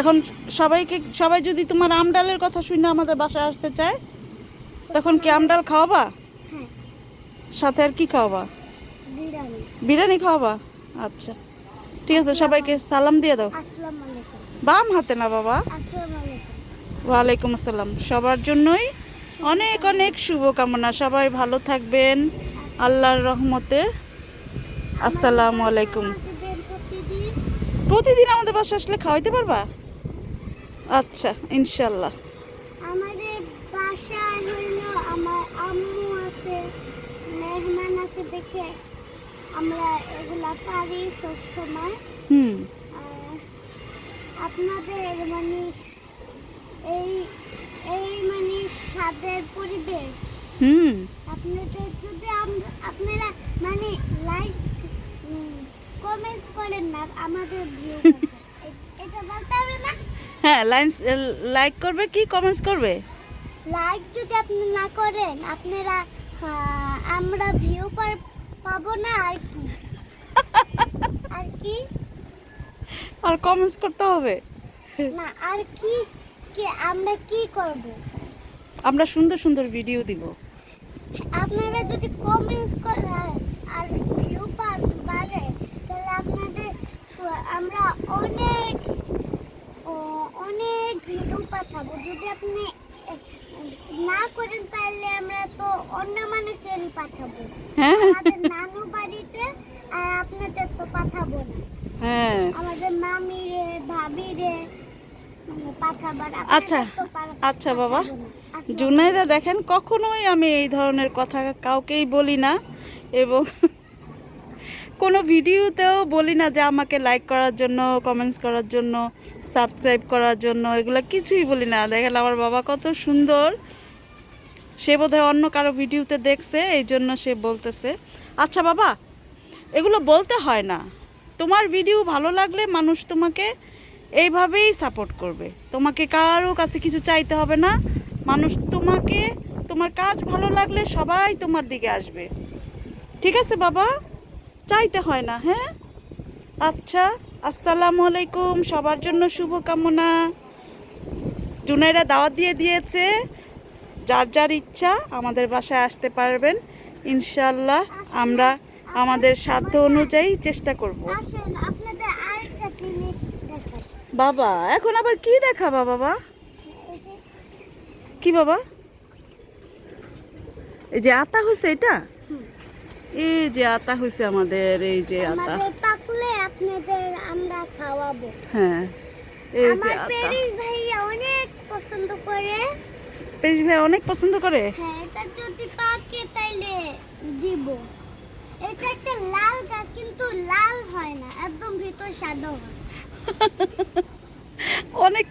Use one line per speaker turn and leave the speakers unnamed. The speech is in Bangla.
এখন সবাইকে সবাই যদি তোমার আমডালের কথা শুনে আমাদের বাসায় আসতে চায় তখন কি আমডাল খাওয়াবা?
হ্যাঁ।
সাথে আর কি খাওয়াবা?
বিরিয়ানি।
খাওয়াবা? আচ্ছা। ঠিক আছে সবাইকে সালাম দিয়ে দাও। বাম হাতে না বাবা? ওয়ালাইকুম আসসালাম। সবার জন্যই অনেক অনেক শুভকামনা। সবাই ভালো থাকবেন। আল্লাহর রহমতে। আসসালামু আলাইকুম।
প্রতিদিন
প্রতিদিন আমাদের বাসা আসলে খাওয়াইতে পারবা? আচ্ছা ইনশাল্লাহ।
আমাদের বাসায় হইল আমার আম্মু আছে মেহমান আছে দেখে আমরা এগুলা পারি সবসময়।
হুম।
আর আপনাদের মানে এই এই মানে ছাদের পরিবেশ।
হুম।
আপনাদের যদি আপনারা মানে লাইক কমেন্টস করেন না আমাদের ভিউ
হ্যাঁ লাইন্স লাইক করবে কি কমেন্টস করবে?
লাইক যদি আপনি না করেন আপনারা আমরা ভিউ পাবো না আর কি? আর কি?
আর কমেন্টস করতে হবে?
না আর কি কি আমরা কি করব?
আমরা সুন্দর সুন্দর ভিডিও দিব।
আপনারা যদি কমেন্টস করেন আর ভিউ বাড়ে তাহলে আপনাদের আমরা অনেক ও, অনেক ভিডিও যদি আপনি না করেন তাহলে আমরা তো অন্য মানুষেরই পাঠাবো।
হ্যাঁ।
নানু বাড়িতে আর আপনাদের তো পাঠাবো না।
হ্যাঁ।
আমাদের মামি রে ভাবি রে
আচ্ছা, আচ্ছা বাবা। জুনাইরা দেখেন কখনোই আমি এই ধরনের কথা কাউকেই বলি না। এবং কোনো ভিডিওতেও বলি না যে আমাকে লাইক করার জন্য কমেন্টস করার জন্য সাবস্ক্রাইব করার জন্য, এগুলো কিছুই বলি না। দেখেন আমার বাবা কত সুন্দর। সে বোধহয় অন্য কারও ভিডিওতে দেখছে, এই জন্য সে বলতেছে আচ্ছা বাবা, এগুলো বলতে হয় না। তোমার ভিডিও ভালো লাগলে মানুষ তোমাকে এইভাবেই সাপোর্ট করবে। তোমাকে কারও কাছে কিছু চাইতে হবে না। মানুষ তোমাকে, তোমার কাজ ভালো লাগলে সবাই তোমার দিকে আসবে। ঠিক আছে বাবা? চাইতে হয় না হ্যাঁ? আচ্ছা আসসালামু আলাইকুম সবার জন্য শুভকামনা। জুনাইরা দাওয়াত দিয়ে দিয়েছে যার যার ইচ্ছা আমাদের বাসায় আসতে পারবেন। ইনশাল্লাহ আমরা আমাদের সাধ্য অনুযায়ী চেষ্টা করব। বাবা এখন আবার কি দেখাবা বাবা? কি বাবা? এই যে আতা হয়েছে এটা। এই যে আতা হয়েছে আমাদের এই যে আতা।
পাকলে আপনাদের আমরা খাওয়াবো।
হ্যাঁ এই যে আতা।
ভাইয়া অনেক পছন্দ করে।
পেশ ভাই অনেক পছন্দ করে?
হ্যাঁ এটা যদি পাকে তাইলে দিব। এটা একটা লাল গাছ কিন্তু লাল হয় না একদম ভিতর সাদা হয়।
অনেক